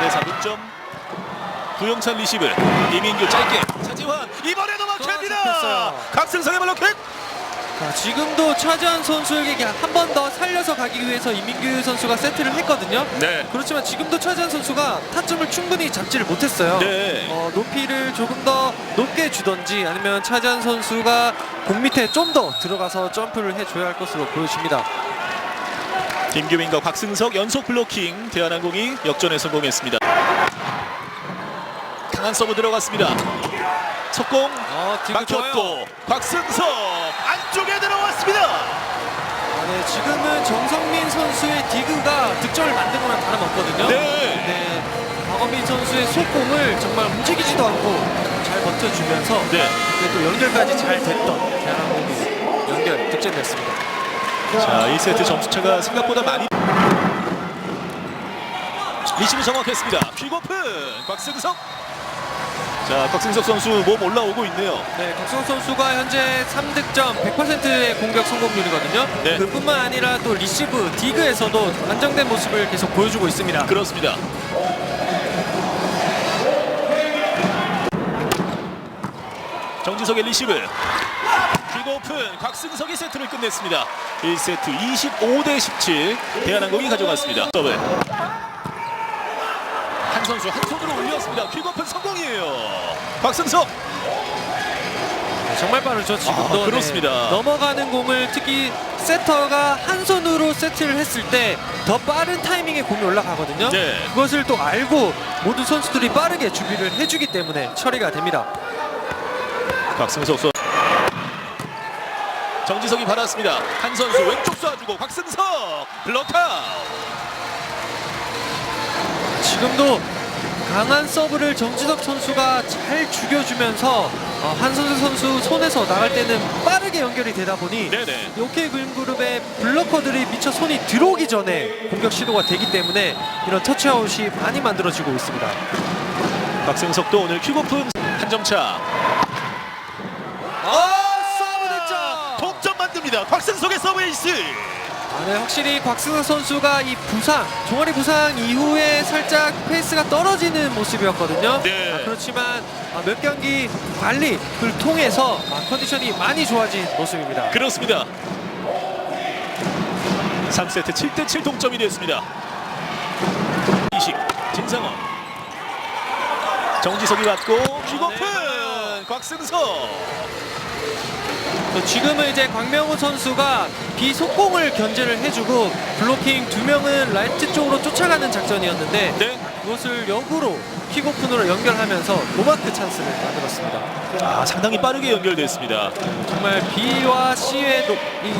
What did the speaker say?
4대4 동점. 구영찬 리시브. 이민규 짧게. 차지환 이번에도 막힙니다. 잡혔어요. 각승성의 블로킹. 자, 지금도 차지한 선수에게 한 번 더 살려서 가기 위해서 이민규 선수가 세트를 했거든요. 네. 그렇지만 지금도 차지한 선수가 타점을 충분히 잡지를 못했어요. 네. 어, 높이를 조금 더 높게 주던지 아니면 차지한 선수가 공 밑에 좀 더 들어가서 점프를 해줘야 할 것으로 보여집니다. 김규민과 곽승석 연속 블로킹. 대한항공이 역전에 성공했습니다. 강한 서브 들어갔습니다. 속공 어. 막혔고 곽승석 안쪽에 들어왔습니다. 아, 네, 지금은 정성민 선수의 디그가 득점을 만든 거랑 다름없거든요. 네. 네, 박원민 선수의 속공을 정말 움직이지도 않고 잘 버텨주면서 네. 또 연결까지 잘 됐던 대한항공의 연결 득점이었습니다. 자, 1세트 점수차가 생각보다 많이 리시브 정확했습니다. 퀵오픈 곽승석. 자, 곽승석 선수 몸 올라오고 있네요. 네, 박성호 선수가 현재 3득점 100%의 공격 성공률이거든요. 네. 그뿐만 아니라 또 리시브, 디그에서도 안정된 모습을 계속 보여주고 있습니다. 그렇습니다. 정지석의 리시브. 퀵오픈 곽승석이 세트를 끝냈습니다. 1세트 25대 17 대한항공이 가져갔습니다. 더블. 한 선수 한 손으로 올렸습니다. 퀵오픈 성공이에요. 곽승석. 네, 정말 빠르죠 지금도 아, 그렇습니다. 네. 넘어가는 공을 특히 세터가 한 손으로 세트를 했을 때 더 빠른 타이밍에 공이 올라가거든요 네. 그것을 또 알고 모든 선수들이 빠르게 준비를 해주기 때문에 처리가 됩니다 곽승석 선 정지석이 받았습니다. 한 선수 왼쪽 쏴주고 곽승석 블록아웃. 지금도 강한 서브를 정지석 선수가 잘 죽여주면서 어, 한선수 선수 손에서 나갈 때는 빠르게 연결이 되다 보니 네네. OK 그룹의 블러커들이 미처 손이 들어오기 전에 공격 시도가 되기 때문에 이런 터치아웃이 많이 만들어지고 있습니다. 박승석도 오늘 퀵오픈 한 점 차. 아! 만듭니다. 곽승석의 서브 에이스. 아, 네, 확실히 곽승석 선수가 이 부상, 종아리 부상 이후에 살짝 페이스가 떨어지는 모습이었거든요. 네. 아, 그렇지만 아, 몇 경기 관리를 통해서 아, 컨디션이 많이 좋아진 모습입니다. 그렇습니다. 3세트 7대 7 동점이 됐습니다. 이식 진상원. 정지석이 받고 퀵오픈 네, 곽승석. 또 지금은 이제 광명우 선수가 비속공을 견제를 해주고 블로킹 두 명은 라이트 쪽으로 쫓아가는 작전이었는데 네. 그것을 역으로 킥오픈으로 연결하면서 노마크 찬스를 만들었습니다. 아 상당히 빠르게 연결됐습니다. 정말 B와 C의 노, 이